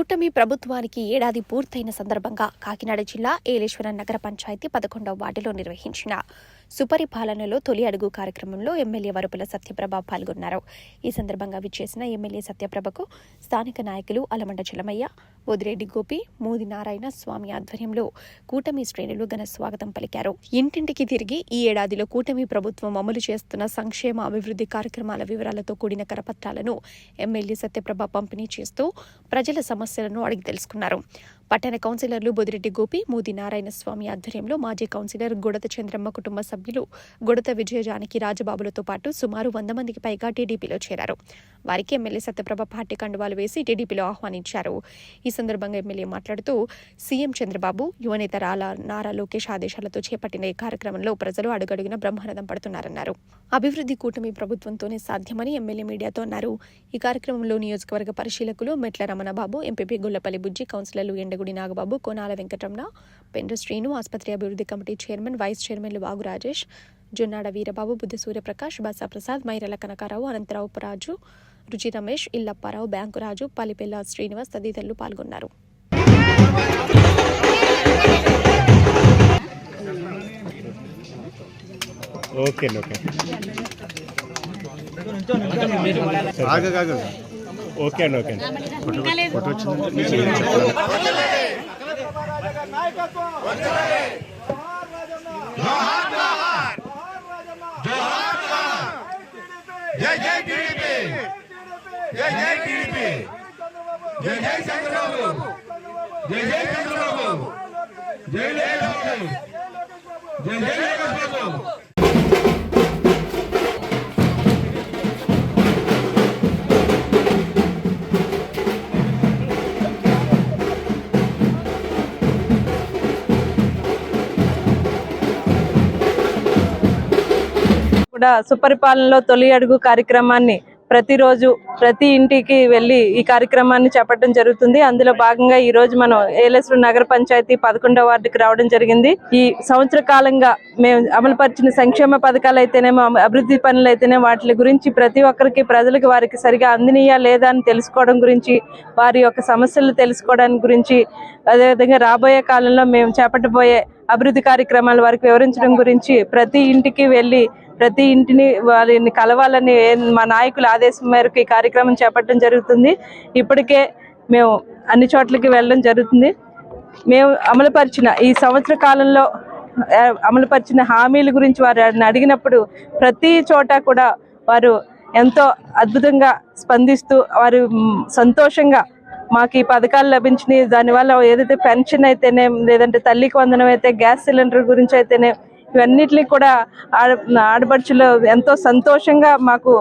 కూటమి ప్రభుత్వానికి ఏడాది పూర్తయిన సందర్భంగా కాకినాడ జిల్లా ఏలేశ్వరం నగర పంచాయతీ పదకొండవ వార్డులో నిర్వహించిన సుపరిపాలనలో తొలి అడుగు కార్యక్రమంలో ఎమ్మెల్యే వరపుల సత్యప్రభ పాల్గొన్నారు. ఈ సందర్భంగా విచ్చేసిన ఎమ్మెల్యే సత్యప్రభకు స్థానిక నాయకులు అలమండ చలమయ్య వదిరెడ్డి గోపి మోది నారాయణ స్వామి ఆధ్వర్యంలో కూటమి శ్రేణులు ఘన స్వాగతం పలికారు. ఇంటింటికి తిరిగి ఈ ఏడాదిలో కూటమి ప్రభుత్వం అమలు చేస్తున్న సంక్షేమ అభివృద్ధి కార్యక్రమాల వివరాలతో కూడిన కరపత్రాలను ఎమ్మెల్యే సత్యప్రభ పంపిణీ చేస్తూ ప్రజల సమస్యలను అడిగి తెలుసుకున్నారు. పట్టణ కౌన్సిలర్లు బొదిరెడ్డి గోపి మోది నారాయణ స్వామి ఆధ్వర్యంలో మాజీ కౌన్సిలర్ గుడత చంద్రమ్మ కుటుంబ సభ్యులు గుడత విజయజానికి రాజబాబులతో పాటు సుమారు వంద మందికి పైగా టీడీపీలో చేరారు. వారికి ఎమ్మెల్యే సత్యప్రభ పార్టీ కండువాలు వేసి టీడీపీలో ఆహ్వానించారు. ఈ సందర్భంగా ఎమ్మెల్యే మాట్లాడుతూ సీఎం చంద్రబాబు యువనేత రాల నారా లోకేష్ ఆదేశాలతో చేపట్టిన ఈ కార్యక్రమంలో ప్రజలు అడుగడుగున బ్రహ్మానందం పడుతున్నారన్నారు. అభివృద్ధి కూటమి ప్రభుత్వంతోనే సాధ్యమని ఎమ్మెల్యే మీడియాతో అన్నారు. ఈ కార్యక్రమంలో నియోజకవర్గ పరిశీలకులు మెట్ల రమణబాబు ఎంపీపీ గుల్లపల్లి బుజ్జి కౌన్సిలర్లు ఎండగుడి నాగబాబు కోనాల వెంకటరమణ పెండ్ర శ్రీను ఆసుపత్రి అభివృద్ధి కమిటీ చైర్మన్ వైస్ చైర్మన్లు వాగు రాజేష్ జొన్నాడ వీరబాబు బుద్ధ సూర్యప్రకాష్ బసా ప్రసాద్ మైరల కనకారావు అనంతరావు రాజు రుచి రమేష్ ఇల్లప్పారావు బ్యాంకు రాజు పల్లిపెల్ల శ్రీనివాస్ తదితరులు పాల్గొన్నారు. Okay okay. ఓకే అండి ఓకే అండి ఫోటో వచ్చిందంటే జై జై టీడీపీ జై జై కూడా సుపరిపాలనలో తొలి అడుగు కార్యక్రమాన్ని ప్రతిరోజు ప్రతి ఇంటికి వెళ్ళి ఈ కార్యక్రమాన్ని చేపట్టడం జరుగుతుంది. అందులో భాగంగా ఈ రోజు మనం ఏలేశ్వర నగర పంచాయతీ పదకొండవ వార్డుకి రావడం జరిగింది. ఈ సంవత్సర కాలంగా మేము అమలుపరిచిన సంక్షేమ పథకాలు అయితేనేమో అభివృద్ధి పనులు అయితేనే వాటి గురించి ప్రతి ఒక్కరికి ప్రజలకు వారికి సరిగా అందినీయా లేదా అని తెలుసుకోవడం గురించి వారి యొక్క సమస్యలు తెలుసుకోవడానికి గురించి అదేవిధంగా రాబోయే కాలంలో మేము చేపట్టబోయే అభివృద్ధి కార్యక్రమాల వారికి వివరించడం గురించి ప్రతి ఇంటికి వెళ్ళి ప్రతి ఇంటిని వారిని కలవాలని మా నాయకుల ఆదేశం మేరకు ఈ కార్యక్రమం చేపట్టడం జరుగుతుంది. ఇప్పటికే మేము అన్ని చోట్లకి వెళ్ళడం జరుగుతుంది. మేము అమలుపరిచిన ఈ సంవత్సర కాలంలో అమలుపరిచిన హామీల గురించి వారు అడిగినప్పుడు ప్రతి చోట కూడా వారు ఎంతో అద్భుతంగా స్పందిస్తూ వారు సంతోషంగా మాకు ఈ పథకాలు లభించినాయి. దానివల్ల ఏదైతే పెన్షన్ అయితేనే లేదంటే తల్లికి వందనం అయితే గ్యాస్ సిలిండర్ గురించి అయితేనే ఇవన్నిటిని కూడా ఆడ ఆడపడుచులు ఎంతో సంతోషంగా మాకు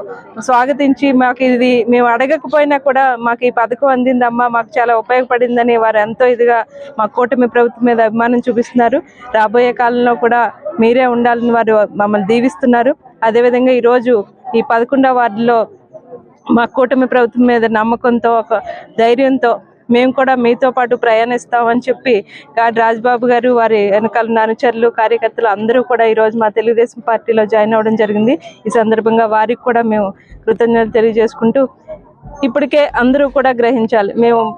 స్వాగతించి మాకు ఇది మేము అడగకపోయినా కూడా మాకు ఈ పథకం అందిందమ్మా మాకు చాలా ఉపయోగపడిందని వారు ఎంతో ఇదిగా మా కూటమి ప్రభుత్వం మీద అభిమానం చూపిస్తున్నారు. రాబోయే కాలంలో కూడా మీరే ఉండాలని వారు మమ్మల్ని దీవిస్తున్నారు. అదేవిధంగా ఈరోజు ఈ పదకొండవ వార్డులో మా కూటమి ప్రభుత్వం మీద నమ్మకంతో ఒక ధైర్యంతో మేము కూడా మీతో పాటు ప్రయాణిస్తామని చెప్పి గాడి రాజ్బాబు గారు వారి వెనకాల అనుచరులు కార్యకర్తలు అందరూ కూడా ఈరోజు మా తెలుగుదేశం పార్టీలో జాయిన్ అవ్వడం జరిగింది. ఈ సందర్భంగా వారికి కూడా మేము కృతజ్ఞతలు తెలియజేసుకుంటూ ఇప్పటికే అందరూ కూడా గ్రహించాలి. మేము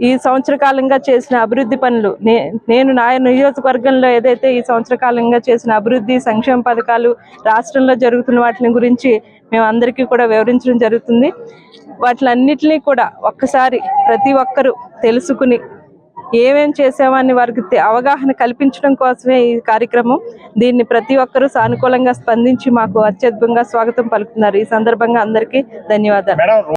ఈ సంవత్సర కాలంగా చేసిన అభివృద్ధి పనులు నే- నేను నా నియోజకవర్గంలో ఏదైతే ఈ సంవత్సర కాలంగా చేసిన అభివృద్ధి సంక్షేమ పథకాలు రాష్ట్రంలో జరుగుతున్న వాటిని గురించి మేము అందరికీ కూడా వివరించడం జరుగుతుంది. వాటిలన్నిటినీ కూడా ఒక్కసారి ప్రతి ఒక్కరూ తెలుసుకుని ఏమేం చేసామని వారికి తె- అవగాహన కల్పించడం కోసమే ఈ కార్యక్రమం. దీన్ని ప్రతి ఒక్కరూ సానుకూలంగా స్పందించి మాకు అత్యద్భుతంగా స్వాగతం పలుకుతున్నారు. ఈ సందర్భంగా అందరికీ ధన్యవాదాలు.